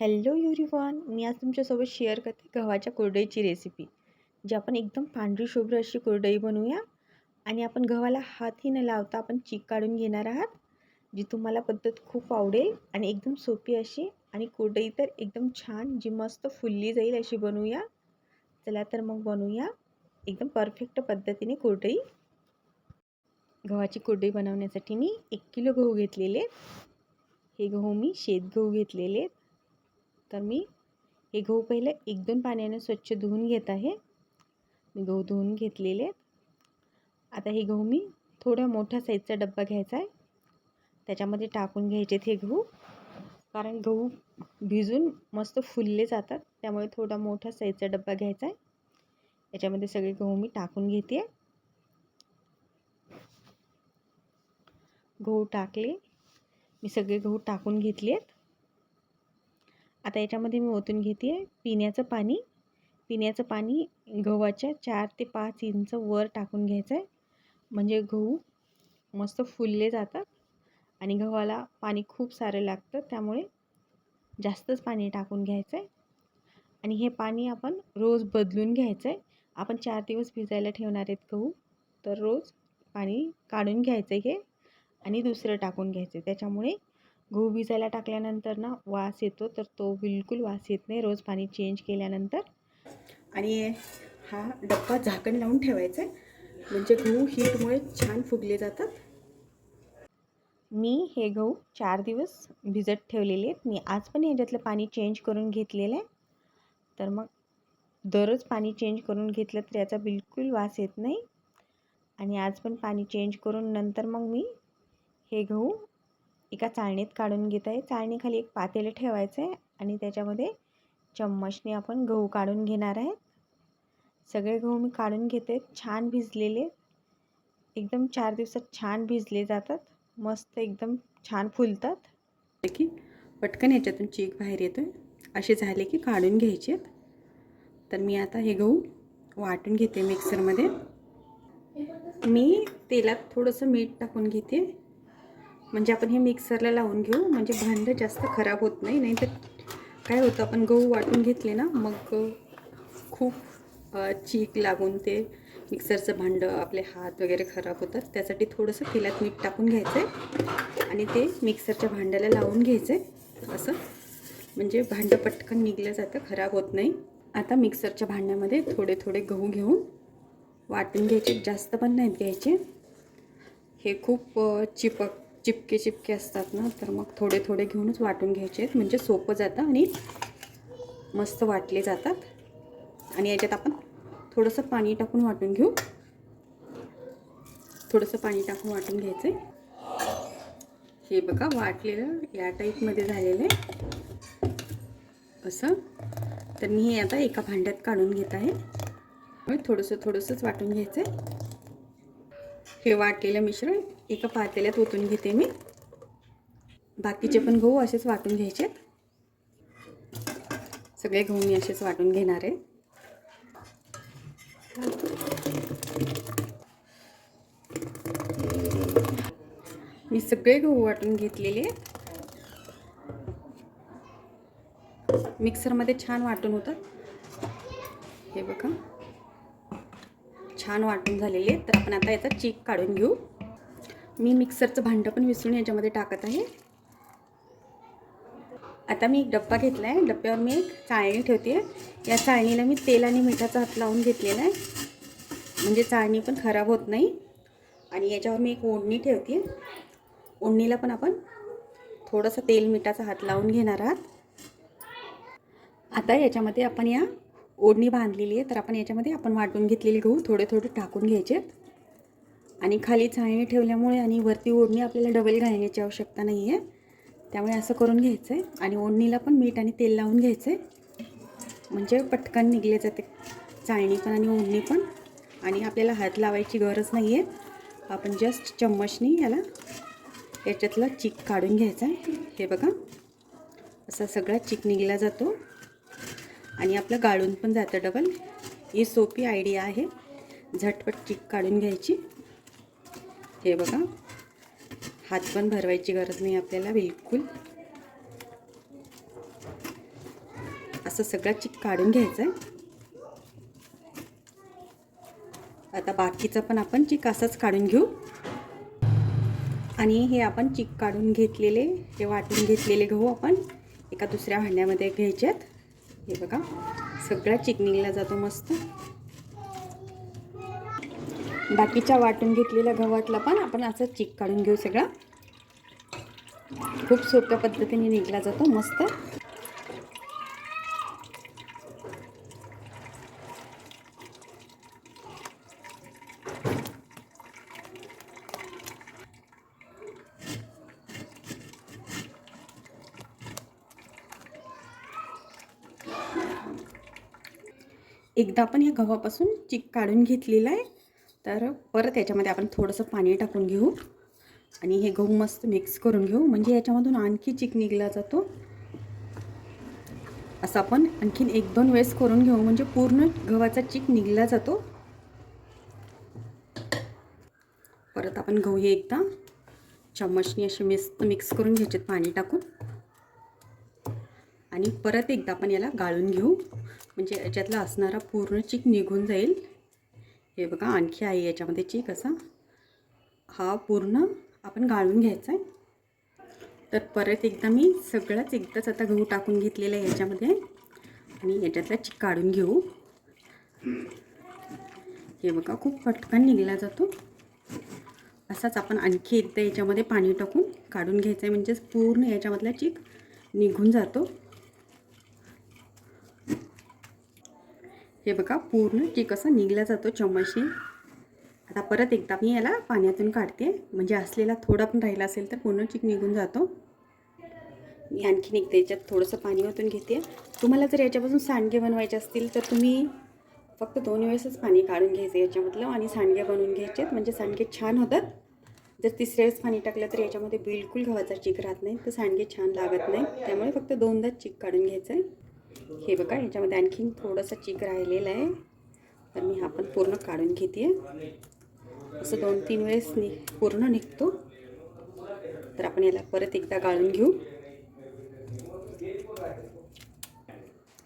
Hello युरिवान मी आज तुमच्यासोबत share करते गव्हाच्या कुरडईची रेसिपी जी आपण एकदम पांढरी शुभ्र अशी कुरडई बनवूया. आणि आपण गव्हाला हातही न लावता आपण चीक काढून घेणार आहात जी तुम्हाला पद्धत खूप आवडेल आणि एकदम सोपी अशी आणि कुरडई तर एकदम छान जी मस्त फुलली जाईल अशी बनवूया. चला तर मग बनवूया एकदम परफेक्ट पद्धतीने कुरडई. गव्हाची कुरडई बनवण्यासाठी मी एक किलो गहू घेतलेले हे गहू मी शेत गहू घेतलेले आहेत. तर मी हे गहू पहिले एक दोन पाण्याने स्वच्छ धुवून घेत आहे. मी गहू धुवून घेतलेले आहेत. आता हे गहू मी थोड्या मोठ्या साईजचा डब्बा घ्यायचा आहे. त्याच्यामध्ये टाकून घ्यायचे हे गहू. कारण गहू भिजून मस्त फुलले जातात. त्यामुळे थोडा मोठा साईजचा डब्बा घ्यायचा आहे. याच्यामध्ये सगळे गहू मी टाकून घेते. गहू टाकले. मी सगळे गहू टाकून घेतले आहेत. आता याच्यामध्ये मी ओतून घेते. आहे पिण्याचं पाणी पिण्याचं पाणी गव्हाच्या चार ते पाच इंच वर टाकून घ्यायचं आहे म्हणजे गहू मस्त फुलले जातात आणि गव्हाला पाणी खूप सारं लागतं त्यामुळे जास्तच पाणी टाकून घ्यायचं आहे आणि हे पाणी आपण रोज बदलून घ्यायचं आहे आपण चार दिवस भिजायला ठेवणार आहेत गहू तर रोज पाणी काढून घ्यायचं आहे हे आणि दुसरं टाकून घ्यायचं त्याच्यामुळे गहू भिजायला टाकल्यानंतर ना वास येतो तर तो बिलकुल वास येत नाही. रोज पाणी चेंज केल्यानंतर. आणि हा डब्बा झाकण लावून ठेवायचा आहे. म्हणजे गहू हीटमुळे छान फुगले जातात. मी हे गहू चार दिवस भिजत ठेवलेले आहेत. मी आज पण ह्याच्यातलं पाणी चेंज करून घेतलेलं आहे. तर मग दररोज पाणी चेंज करून घेतलं तर याचा बिलकुल वास येत नाही. आणि आज पण पाणी चेंज करून नंतर मग मी हे गहू एका चाळणीत काढून घेत आहे. चाळणीखाली एक पातेलं ठेवायचं आहे आणि त्याच्यामध्ये चम्मचने आपण गहू काढून घेणार आहे. सगळे गहू मी काढून घेते. छान भिजलेले. एकदम चार दिवसात छान भिजले जातात. मस्त एकदम छान फुलतात. की पटकन ह्याच्यातून चीक बाहेर येतो आहे असे झाले की काढून घ्यायचे आहेत. तर मी आता हे गहू वाटून घेते मिक्सरमध्ये. मी तेलात थोडंसं मीठ टाकून घेते. म्हणजे आपण हे मिक्सरला लावून घेऊ. म्हणजे भांडं जास्त खराब होत नाही. नाही तर काय होतं आपण गहू वाटून घेतले ना मग खूप चीक लागून ते मिक्सरचं भांडं आपले हात वगैरे खराब होतात. त्यासाठी थोडंसं तेलात मीठ टाकून घ्यायचं आहे आणि ते मिक्सरच्या भांड्याला लावून घ्यायचं आहे असं. म्हणजे भांडं पटकन निघलं जातं खराब होत नाही. आता मिक्सरच्या भांड्यामध्ये थोडे थोडे गहू घेऊन वाटून घ्यायचे. जास्त पण नाहीत घ्यायचे. हे खूप चिपक चिपके चिपके असतात ना तर मग थोडे थोडे घेऊनच वाटून घ्यायचे आहेत. म्हणजे सोपं जातं आणि मस्त वाटले जातात. आणि याच्यात आपण थोडंसं पाणी टाकून वाटून घेऊ. थोडंसं पाणी टाकून वाटून घ्यायचं आहे हे बघा वाटलेलं या टाईपमध्ये झालेलं आहे. असं. तर मी हे आता एका भांड्यात काढून घेत आहे. थोडंसं थोडंसंच वाटून घ्यायचं आहे हे वाटलेलं मिश्रण एका पातेल्यात ओतून घेते मी. बाकीचे पण गहू असेच वाटून घ्यायचे. सगळे गहू मी असेच वाटून घेणार आहे. मी सगळे गहू वाटून घेतलेले. मिक्सरमध्ये छान वाटून होतात हे बघा. छान वाटून झालेले. तर आपण आता याचा चीक काढून घेऊ. मी मिक्सरचं भांडं पण विसरून याच्यामध्ये टाकत आहे. आता मी एक डब्बा घेतला आहे डब्यावर मी एक चाळणी ठेवते. आहे या चाळणीला मी तेल आणि मिठाचा हात लावून घेतलेला आहे. म्हणजे चाळणी पण खराब होत नाही. आणि याच्यावर मी एक ओढणी ठेवते. ओढणीला पण आपण थोडंसं तेल मिठाचा हात लावून घेणार आहात. आता याच्यामध्ये आपण या ओढणी बांधलेली आहे. तर आपण याच्यामध्ये आपण वाटून घेतलेले गहू थोडे थोडे टाकून घ्यायचे आहेत आणि खाली चाळणी ठेवल्यामुळे आणि वरती ओढणी आपल्याला डबल घालण्याची आवश्यकता नाही आहे त्यामुळे असं करून घ्यायचं आहे आणि ओढणीला पण मीठ आणि तेल लावून घ्यायचं आहे म्हणजे पटकन निघले जाते चाळणी पण आणि ओढणी पण. आणि आपल्याला हात लावायची गरज नाही आहे आपण जस्ट चम्मचनी याला याच्यातला चिक काढून घ्यायचा आहे. हे बघा. असा सगळा चिक निघला जातो. आणि आपलं गाळून पण जातं डबल. ही सोपी आयडिया आहे. झटपट चिक काढून घ्यायची. हे बघा. हात पण भरवायची गरज नाही आपल्याला बिलकुल. असं सगळं चिक काढून घ्यायचं आहे आता बाकीचं पण आपण चिक असंच काढून घेऊ. आणि हे आपण चिक काढून घेतलेले हे वाटून घेतलेले गहू आपण एका दुसऱ्या भांड्यामध्ये घ्यायचे आहेत हे बघा सगळा चिक निघला जातो मस्त. बाकीच्या वाटून घेतलेल्या गव्हातला पण आपण असं चिक काढून घेऊ सगळा. खूप सोप्या पद्धतीने निघला जातो मस्त. एकदा आपण या गव्हापासून चिक काढून घेतलेला आहे. तर परत याच्यामध्ये आपण थोडंसं पाणी टाकून घेऊ. आणि हे गहू मस्त मिक्स करून घेऊ. म्हणजे याच्यामधून आणखी चिक निघला जातो. असं आपण आणखीन एक दोन वेळेस करून घेऊ. म्हणजे पूर्ण गव्हाचा चिक निघला जातो. परत आपण गहू हे एकदा चम्मचनी असे मस्त मिक्स करून घ्यायचे पाणी टाकून. आणि परत एकदा आपण याला गाळून घेऊ. म्हणजे याच्यातला असणारा पूर्ण चीक निघून जाईल. हे बघा आणखी आहे याच्यामध्ये चीक असा. हा पूर्ण आपण गाळून घ्यायचा आहे. तर परत एकदा मी सगळंच एकदाच आता गहू टाकून घेतलेलं आहे याच्यामध्ये. आणि याच्यातला चीक काढून घेऊ. हे बघा खूप पटकन निघला जातो. असाच आपण आणखी एकदा याच्यामध्ये पाणी टाकून काढून घ्यायचं आहे. म्हणजेच पूर्ण याच्यामधला चीक निघून जातो. हे बघा पूर्ण चिक असा निघला जातो चम्मचने आता परत एकदा मी याला पाण्यातून काढते. म्हणजे असलेला थोडा पण राहिला असेल तर पूर्ण चिक निघून जातो. मी आणखीन एकदा याच्यात थोडंसं पाणी ओतून घेते. तुम्हाला जर याच्यापासून सांडगे बनवायचे असतील तर तुम्ही फक्त दोन वेळेसच पाणी काढून घ्यायचं याच्यामधलं आणि सांडगे बनवून घ्यायचे. म्हणजे सांडगे छान होतात. जर तिसऱ्या वेळेस पाणी टाकलं तर याच्यामध्ये बिलकुल गव्हाचा चिक राहत नाही. तर सांडगे छान लागत नाही. त्यामुळे फक्त दोनदाच चिक काढून घ्यायचं आहे हे बघा याच्यामध्ये आणखीन थोडंसं चीक राहिलेलं आहे. तर मी हा पण पूर्ण काढून घेते असं दोन तीन वेळेस नि पूर्ण निघतो. तर आपण याला परत एकदा गाळून घेऊ.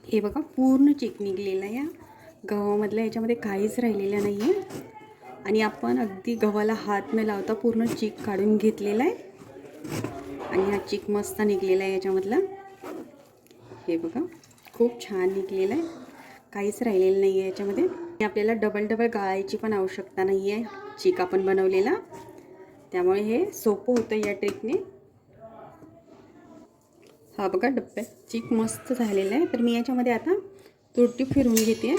हे बघा पूर्ण चीक निघलेला या गव्हामधल्या याच्यामध्ये काहीच राहिलेलं नाही आहे आणि आपण अगदी गव्हाला हात न लावता पूर्ण चीक काढून घेतलेला आहे. आणि हा चिक मस्त निघलेला आहे याच्यामधला. हे बघा. खूप छान निघलेलं आहे. काहीच राहिलेलं नाही आहे याच्यामध्ये. आणि आपल्याला डबल डबल गाळायची पण आवश्यकता नाही आहे चिक आपण बनवलेला. त्यामुळे हे सोपं होतं या ट्रिकने हा बघा डब्यात चिक मस्त झालेला आहे. तर मी याच्यामध्ये आता तुरटी फिरवून घेते.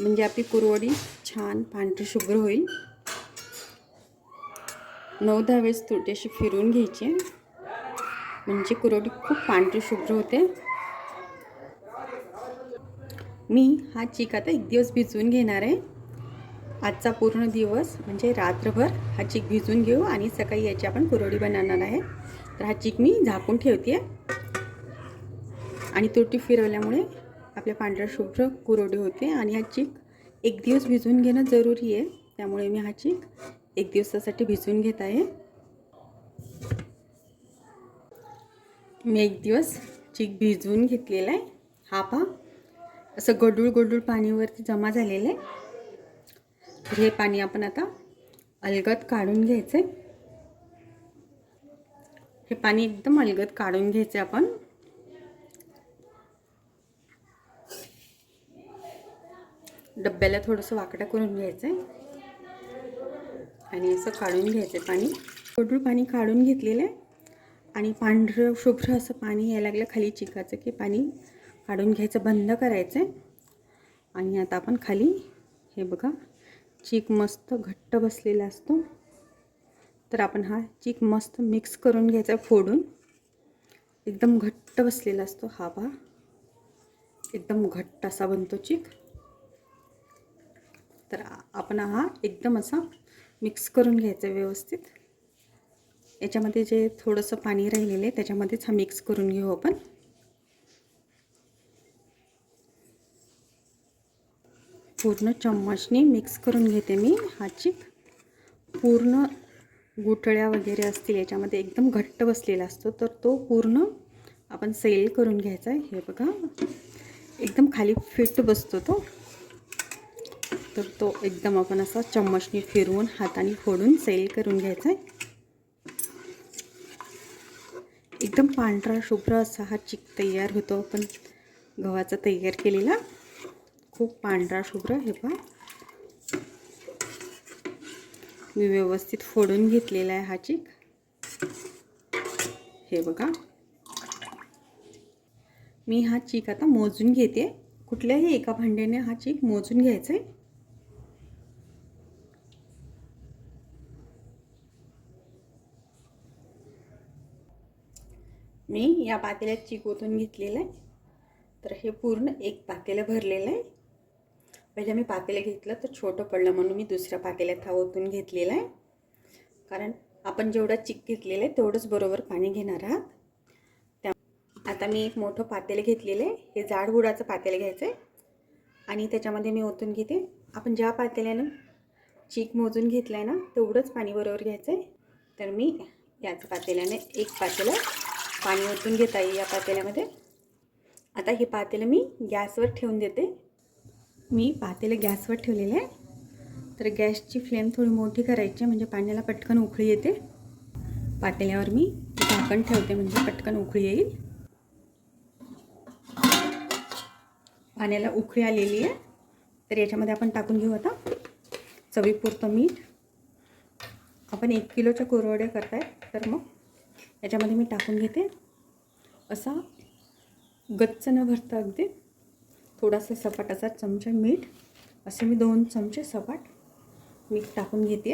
म्हणजे आपली कुरवडी छान पांढरी शुभ्र होईल. नऊ दहा वेळेस तुरटी अशी फिरवून घ्यायची. म्हणजे कुरवडी खूप पांढरी शुभ्र होते. मी हा चिक आता एक दिवस भिजवून घेणार आहे. आजचा पूर्ण दिवस म्हणजे रात्रभर हा चिक भिजवून घेऊ आणि सकाळी याची आपण कुरवडी बनवणार आहे. तर हा चिक मी झाकून ठेवते आणि तुरटी फिरवल्यामुळे आपल्या पांढऱ्या शुभ्र कुरवडी होते आणि हा चिक एक दिवस भिजवून घेणं जरुरी आहे. त्यामुळे मी हा चीक एक दिवसासाठी भिजवून घेत आहे. मी एक दिवस चीक भिजवून घेतलेला आहे. हा पहा. असं गडूळ गडूळ पाणीवरती जमा झालेलं. आहे तर हे पाणी आपण आता अलगद काढून घ्यायचं. आहे हे पाणी एकदम अलगद काढून घ्यायचं आपण. डब्याला थोडंसं वाकडं करून घ्यायचं आहे आणि असं काढून घ्यायचं आहे पाणी. गडूळ पाणी काढून घेतलेलं आहे. आणि पांढरं शुभ्र असं पाणी यायला लागलं. खाली चिकाचं की पाणी काढून घ्यायचं बंद करायचं आहे आणि आता आपण खाली हे बघा चीक मस्त घट्ट बसलेला असतो. तर आपण हा चीक मस्त मिक्स करून घ्यायचा फोडून. एकदम घट्ट बसलेला असतो हा पहा. एकदम घट्ट असा बनतो चीक. तर आपण हा एकदम असा मिक्स करून घ्यायचा व्यवस्थित. याच्यामध्ये जे थोडंसं पाणी राहिलेलं आहे त्याच्यामध्येच हा मिक्स करून घेऊ आपण. पूर्ण चम्मचनी मिक्स करून घेते मी हा चिक पूर्ण गुठळ्या वगैरे असतील याच्यामध्ये एकदम घट्ट बसलेला असतो तर तो पूर्ण आपण सेल करून घ्यायचा आहे. हे बघा. एकदम खाली फिट बसतो तो. तर तो एकदम आपण असा चम्मचनी फिरवून हाताने फोडून सैल करून घ्यायचा आहे. एकदम पांढरा शुभ्र असा हा चिक तयार होतो आपण गव्हाचा तयार केलेला. खूप पांढरा शुभ्र हे पहा. मी व्यवस्थित फोडून घेतलेला आहे हा चिक. हे बघा. मी हा चीक आता मोजून घेते. कुठल्याही एका भांड्याने हा चीक मोजून घ्यायचा आहे मी या पातेल्यात चीक ओतून घेतलेलं आहे. तर हे पूर्ण एक पातेलं भरलेलं आहे. पहिले मी पातेलं घेतलं तर छोटं पडलं म्हणून मी दुसऱ्या पातेल्यात हा ओतून घेतलेला आहे. कारण आपण जेवढा चिक घेतलेलं आहे तेवढंच बरोबर पाणी घेणार आहात. त्या आता मी एक मोठं पातेलं घेतलेलं आहे. हे जाड बुडाचं पातेलं घ्यायचं आहे. आणि त्याच्यामध्ये मी ओतून घेते. आपण ज्या पातेल्यानं चीक मोजून घेतलं आहे ना तेवढंच पाणी बरोबर घ्यायचं आहे. तर मी याच पातेल्याने एक पातेलं पाणी ओतून घेता येईल या पातेल्यामध्ये. आता हे पातेलं मी गॅसवर ठेवून देते. मी पातेलं गॅसवर ठेवलेलं आहे. तर गॅसची फ्लेम थोडी मोठी करायची म्हणजे पाण्याला पटकन उकळी येते. पातेल्यावर मी झाकण ठेवते म्हणजे पटकन उकळी येईल. पाण्याला उकळी आलेली आहे. तर याच्यामध्ये आपण टाकून घेऊ आता. चवीपुरतं मीठ. आपण एक किलोच्या कोरवड्या करताय तर मग याच्यामध्ये मी टाकून घेते. असा गच्च न भरता अगदी थोडासा सपाटाचा चमचा मीठ असे मी दोन चमचे सपाट मीठ टाकून घेते.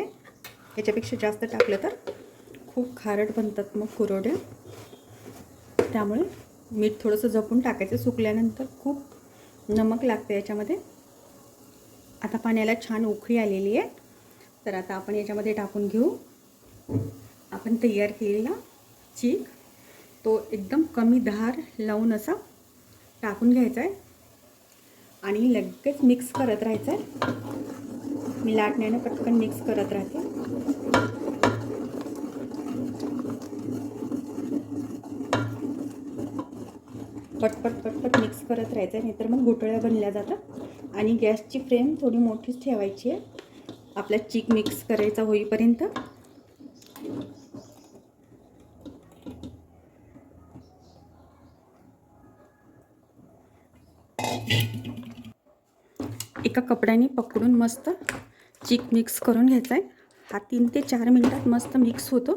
याच्यापेक्षा जास्त टाकलं तर खूप खारट बनतात मग कुरवड्या. त्यामुळे मीठ थोडंसं जपून टाकायचं. सुकल्यानंतर खूप नमक लागतं याच्यामध्ये. आता पाण्याला छान उखळी आलेली आहे. तर आता आपण याच्यामध्ये टाकून घेऊ. आपण तयार केलेला चीक तो एकदम कमी धार लावून असा टाकून घ्यायचा आहे. आणि लगेच मिक्स करत राहायचं आहे मी लाटण्यानं पटकन मिक्स करत राहते. पटपट पटपट मिक्स करत राहायचं आहे नाहीतर मग घोटळ्या बनल्या जातात. आणि गॅसची फ्लेम थोडी मोठीच ठेवायची आहे. आपला चीक मिक्स करायचा होईपर्यंत. एका कपड्याने पकडून मस्त चीक मिक्स करून घ्यायचा आहे हा तीन ते चार मिनटात मस्त मिक्स होतो.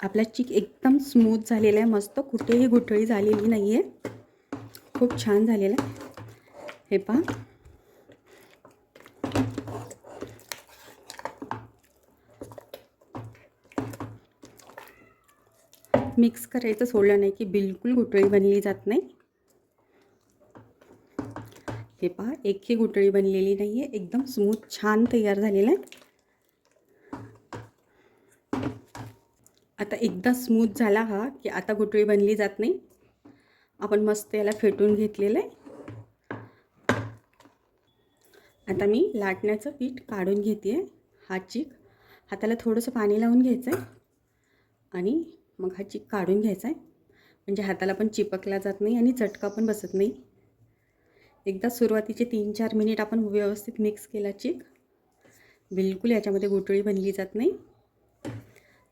आपला चीक एकदम स्मूथ झालेला आहे मस्त कुठेही गुठळी झालेली नाही आहे खूप छान झालेला आहे हे पहा. मिक्स करायचं सोडलं नाही की बिलकुल गुठळी बनली जात नाही. हे पहा एकही गुटळी बनलेली नाही आहे एकदम स्मूथ छान तयार झालेलं आहे. आता एकदा स्मूथ झाला हा की आता गुटळी बनली जात नाही. आपण मस्त याला फेटून घेतलेलं आहे. आता मी लाटण्याचं पीठ काढून घेते आहे हा चीक. हाताला थोडंसं पाणी लावून घ्यायचं आहे आणि मग हा चीक काढून घ्यायचा आहे म्हणजे हाताला पण चिपकला जात नाही आणि चटका पण बसत नाही. एकदा सुरुवातीचे तीन चार मिनिट आपण व्यवस्थित मिक्स केला चिक बिलकुल याच्यामध्ये गोटळी बनली जात नाही.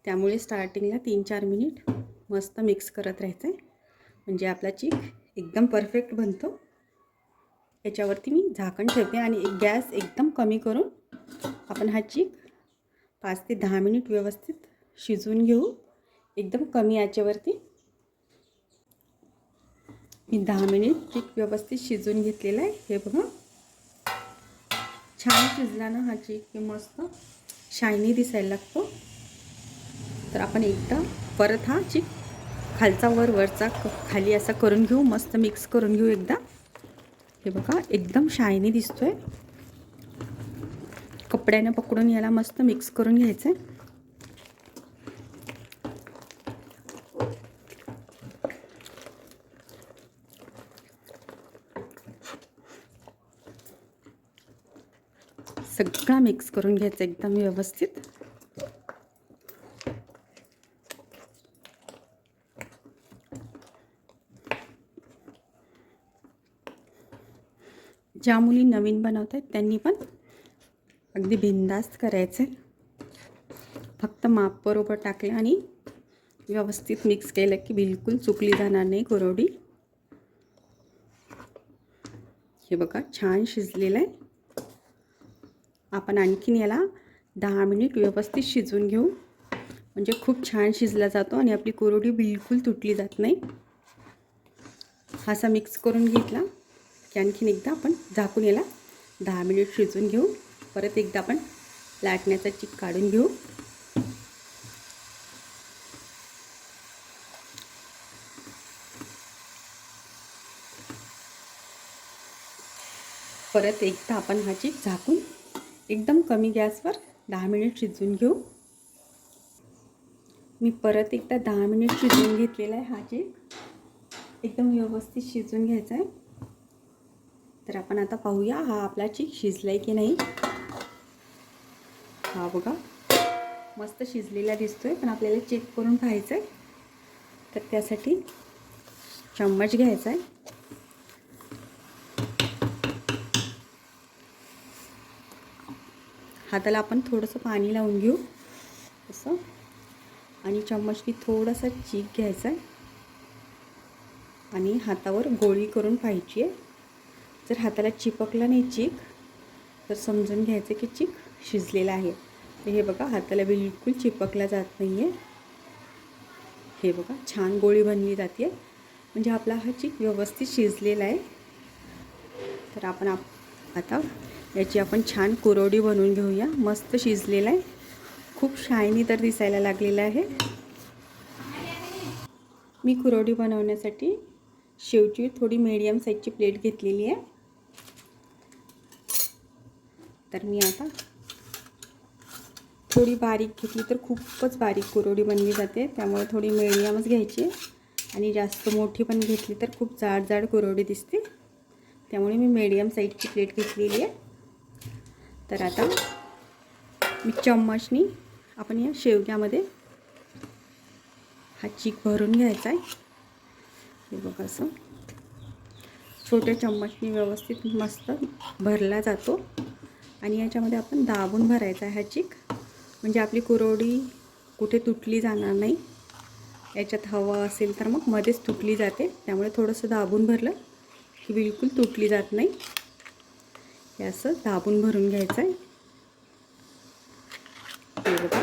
त्यामुळे स्टार्टिंगला तीन चार मिनिट मस्त मिक्स करत राहायचं आहे म्हणजे आपला चीक एकदम परफेक्ट बनतो. याच्यावरती मी झाकण ठेवते आणि एक गॅस एकदम कमी करून आपण हा चीक पाच ते दहा मिनिट व्यवस्थित शिजवून घेऊ. एकदम कमी याच्यावरती मी दहा मिनिट चिक व्यवस्थित शिजवून घेतलेलं आहे. हे बघा. छान शिजला ना हा चीक मस्त शायनी दिसायला लागतो. तर आपण एकदा परत हा चिक खालचा वर वरचा खाली असा करून घेऊ. मस्त मिक्स करून घेऊ एकदा. हे बघा एकदम शायनी दिसतोय. कपड्यानं पकडून याला मस्त मिक्स करून घ्यायचं आहे मिक्स करून घ्यायचं एकदम व्यवस्थित ज्या मुली नवीन बनवत आहेत त्यांनी पण. अगदी बिंदास्त करायचे. फक्त माप बरोबर टाकलं आणि व्यवस्थित मिक्स केलं की बिलकुल चुकली जाणार नाही कुरवडी. हे बघा छान शिजलेलं आहे. आपण आणखीन याला दहा मिनिट व्यवस्थित शिजवून घेऊ. म्हणजे खूप छान शिजला जातो आणि आपली कोरडी बिलकुल तुटली जात नाही. असा मिक्स करून घेतला की आणखीन एकदा आपण झाकून याला दहा मिनिट शिजवून घेऊ. परत एकदा आपण लाटण्याचा चिक काढून घेऊ. परत एकदा आपण हा चिक झाकून एकदम कमी गॅसवर दहा मिनिट शिजवून घेऊ. मी परत एकदा दहा मिनिट शिजवून घेतलेला आहे हा चेक एकदम व्यवस्थित शिजवून घ्यायचा आहे. तर आपण आता पाहूया हा आपला चिक शिजला आहे की नाही. हा बघा. मस्त शिजलेला दिसतो आहे पण आपल्याला चेक करून पाहायचं आहे तर त्यासाठी चम्मच घ्यायचा आहे. हाताला आपण थोडंसं पाणी लावून घेऊ. असं. आणि चम्मचनी थोडासा चीक घ्यायचा आहे. आणि हातावर गोळी करून पाहिजे आहे. जर हाताला चिपकला नाही चीक तर समजून घ्यायचं की चीक शिजलेला आहे. तर हे बघा हाताला बिलकुल चिपकला जात नाही आहे हे बघा छान गोळी बनली जाते म्हणजे आपला हा चीक व्यवस्थित शिजलेला आहे. तर आपण आप आता याची आपण छान कुरवडी बनवून घेऊया. मस्त शिजलेला आहे. खूप शायनी तर दिसायला लागलेला आहे. मी कुरवडी बनवण्यासाठी शेवची थोडी मीडियम साईजची प्लेट घेतलेली आहे. तर मी आता थोडी बारीक घेतली तर खूपच बारीक कुरवडी बनली जाते. त्यामुळे थोडी मिडियमच घ्यायची आणि जास्त मोठी पण घेतली तर खूप जाड जाड कुरवडी दिसते. त्यामुळे मी मीडियम साईजची प्लेट घेतलेली आहे. तर आता मी चम्मचनी आपण या शेवग्यामध्ये हा चीक भरून घ्यायचा आहे. हे बघा असं. छोट्या चम्मचनी व्यवस्थित मस्त भरला जातो. आणि याच्यामध्ये आपण दाबून भरायचा आहे हा चीक. म्हणजे आपली कुरवडी कुठे तुटली जाणार नाही. याच्यात हवा असेल तर मग मध्येच तुटली जाते. त्यामुळे थोडंसं दाबून भरलं की बिलकुल तुटली जात नाही. हे असं दाबून भरून घ्यायचं आहे हे बघा.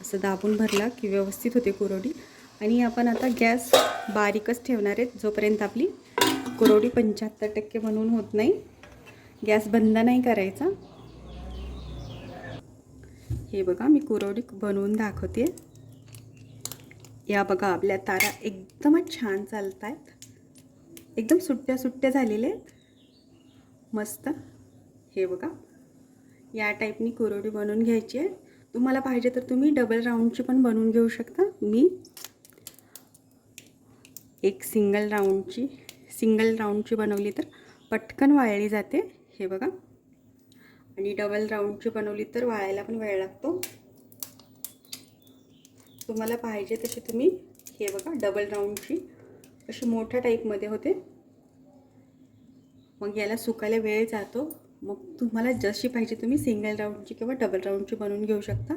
असं दाबून भरला की व्यवस्थित होते कुरवडी आणि आपण आता गॅस बारीकच ठेवणार आहेत जोपर्यंत आपली कुरवडी पंच्याहत्तर टक्के बनवून होत नाही. गॅस बंद नाही करायचा. हे बघा मी कुरवडी बनवून दाखवते. या बघा आपल्या तारा एकदमच छान चालत आहेत एकदम सुट्ट्या सुट्ट्या झालेल्या आहेत. मस्त. हे बघा. या टाईपनी कुरवडी बनवून घ्यायची आहे. तुम्हाला पाहिजे तर तुम्ही डबल राऊंडची पण बनवून घेऊ शकता. मी एक सिंगल राऊंडची सिंगल राऊंडची बनवली तर पटकन वाळली जाते. हे बघा. आणि डबल राऊंडची बनवली तर वाळायला पण वेळ लागतो. तुम्हाला पाहिजे तशी तुम्ही हे बघा डबल राऊंडची अशी मोठ्या टाईपमध्ये होते. मग याला सुकायला वेळ जातो. मग तुम्हाला जशी पाहिजे तुम्ही सिंगल राऊंडची किंवा डबल राऊंडची बनवून घेऊ शकता.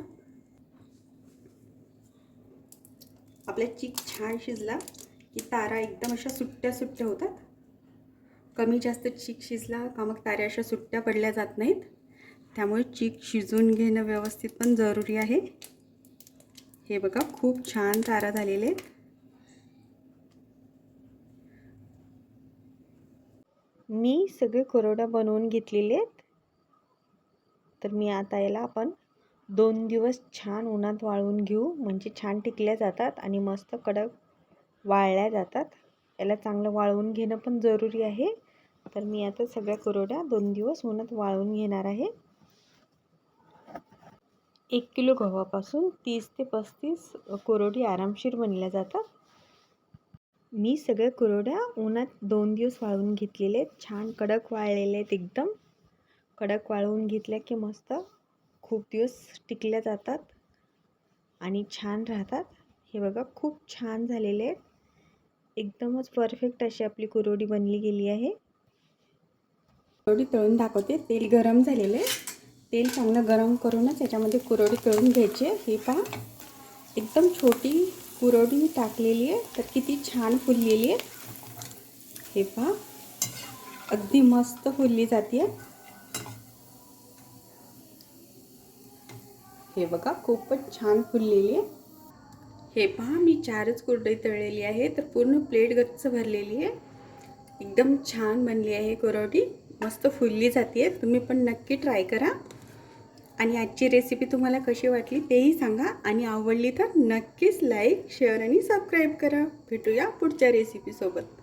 आपल्या चीक छान शिजला की तारा एकदम अशा सुट्ट्या सुट्ट्या होतात. कमी जास्त चीक शिजला का मग ताऱ्या अशा सुट्ट्या पडल्या जात नाहीत. त्यामुळे चीक शिजून घेणं व्यवस्थित पण जरुरी आहे. हे बघा खूप छान तारा झालेले आहेत. मी सगळे कुरवड्या बनवून घेतलेले आहेत. तर मी आता याला आपण दोन दिवस छान उन्हात वाळवून घेऊ. म्हणजे छान टिकल्या जातात आणि मस्त कडक वाळल्या जातात. याला चांगलं वाळवून घेणं पण जरुरी आहे. तर मी आता सगळ्या कोरोड्या दोन दिवस उन्हात वाळवून घेणार आहे. एक किलो गव्हापासून तीस ते पस्तीस कोरोडी आरामशीर बनल्या जातात. मी सगळ्या कुरवड्या उन्हात दोन दिवस वाळवून घेतलेले आहेत छान कडक वाळलेले आहेत एकदम. कडक वाळवून घेतल्या की मस्त. खूप दिवस टिकल्या जातात आणि छान राहतात. हे बघा खूप छान झालेले आहेत. एकदमच परफेक्ट अशी आपली कुरवडी बनली गेली आहे. कुरवडी तळून दाखवते. तेल गरम झालेले तेल चांगलं गरम करूनच याच्यामध्ये कुरवडी तळून घ्यायची आहे. हे पहा. एकदम छोटी कुरवडी टाकलेली आहे. तर किती छान फुललेली आहे. हे पहा. अगदी मस्त फुलली जाते हे बघा खूपच छान फुललेली आहे. हे पहा मी चारच कुरडई तळलेली आहे तर पूर्ण प्लेट गच्च भरलेली आहे. एकदम छान बनली आहे कोरवडी मस्त फुलली जाते तुम्ही पण नक्की ट्राय करा. आणि आजची रेसिपी तुम्हाला कशी वाटली तेही सांगा आणि आवडली तर नक्कीच लाईक शेअर आणि सबस्क्राईब करा. भेटूया पुढच्या रेसिपीसोबत